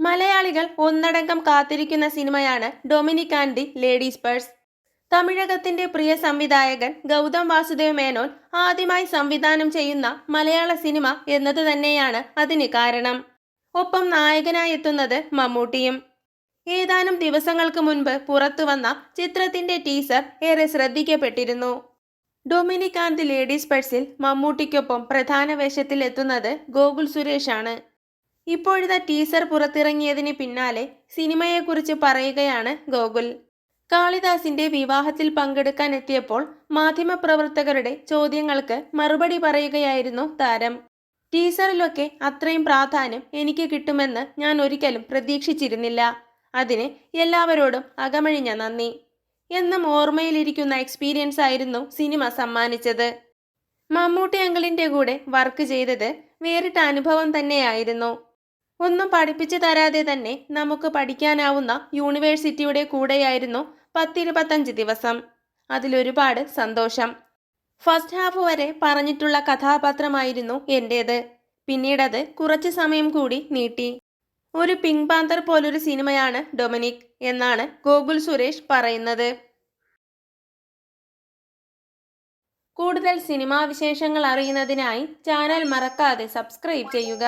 മലയാളികൾ ഒന്നടങ്കം കാത്തിരിക്കുന്ന സിനിമയാണ് Dominic and the ladies purse. തമിഴകത്തിന്റെ പ്രിയ സംവിധായകൻ ഗൗതം വാസുദേവ് മേനോൻ ആദ്യമായി സംവിധാനം ചെയ്യുന്ന മലയാള സിനിമ എന്നത് തന്നെയാണ് അതിന് കാരണം. ഒപ്പം നായകനായി എത്തുന്നത് മമ്മൂട്ടിയും. ഏതാനും ദിവസങ്ങൾക്ക് മുൻപ് പുറത്തുവന്ന ചിത്രത്തിന്റെ ടീസർ ഏറെ ശ്രദ്ധിക്കപ്പെട്ടിരുന്നു. ഡൊമിനിക് ആൻഡ് ദി ലേഡീസ് പേഴ്സിൽ മമ്മൂട്ടിക്കൊപ്പം പ്രധാന വേഷത്തിൽ എത്തുന്നത് ഗോകുൽ സുരേഷാണ്. ഇപ്പോഴത്തെ ടീസർ പുറത്തിറങ്ങിയതിന് പിന്നാലെ സിനിമയെക്കുറിച്ച് പറയുകയാണ് ഗോകുൽ. കാളിദാസിന്റെ വിവാഹത്തിൽ പങ്കെടുക്കാൻ എത്തിയപ്പോൾ മാധ്യമപ്രവർത്തകരുടെ ചോദ്യങ്ങൾക്ക് മറുപടി പറയുകയായിരുന്നു താരം. ടീസറിലൊക്കെ അത്രയും പ്രാധാന്യം എനിക്ക് കിട്ടുമെന്ന് ഞാൻ ഒരിക്കലും പ്രതീക്ഷിച്ചിരുന്നില്ല. അതിന് എല്ലാവരോടും അകമഴിഞ്ഞ നന്ദി. എന്നും ഓർമ്മയിലിരിക്കുന്ന എക്സ്പീരിയൻസ് ആയിരുന്നു സിനിമ സമ്മാനിച്ചത്. മമ്മൂട്ടി അങ്കിളിന്റെ കൂടെ വർക്ക് ചെയ്തത് വേറിട്ട അനുഭവം തന്നെയായിരുന്നു. ഒന്നും പഠിപ്പിച്ചു തരാതെ തന്നെ നമുക്ക് പഠിക്കാനാവുന്ന യൂണിവേഴ്സിറ്റിയുടെ കൂടെയായിരുന്നു പത്തിരുപത്തഞ്ച് ദിവസം. അതിലൊരുപാട് സന്തോഷം. ഫസ്റ്റ് ഹാഫ് വരെ പറഞ്ഞിട്ടുള്ള കഥാപാത്രമായിരുന്നു എന്റേത് പിന്നീടത് കുറച്ച് സമയം കൂടി നീട്ടി. ഒരു പിങ്ക് പാന്തർ പോലൊരു സിനിമയാണ് ഡൊമിനിക് എന്നാണ് ഗോകുൽ സുരേഷ് പറയുന്നത്. കൂടുതൽ സിനിമാ വിശേഷങ്ങൾ അറിയുന്നതിനായി ചാനൽ മറക്കാതെ സബ്സ്ക്രൈബ് ചെയ്യുക.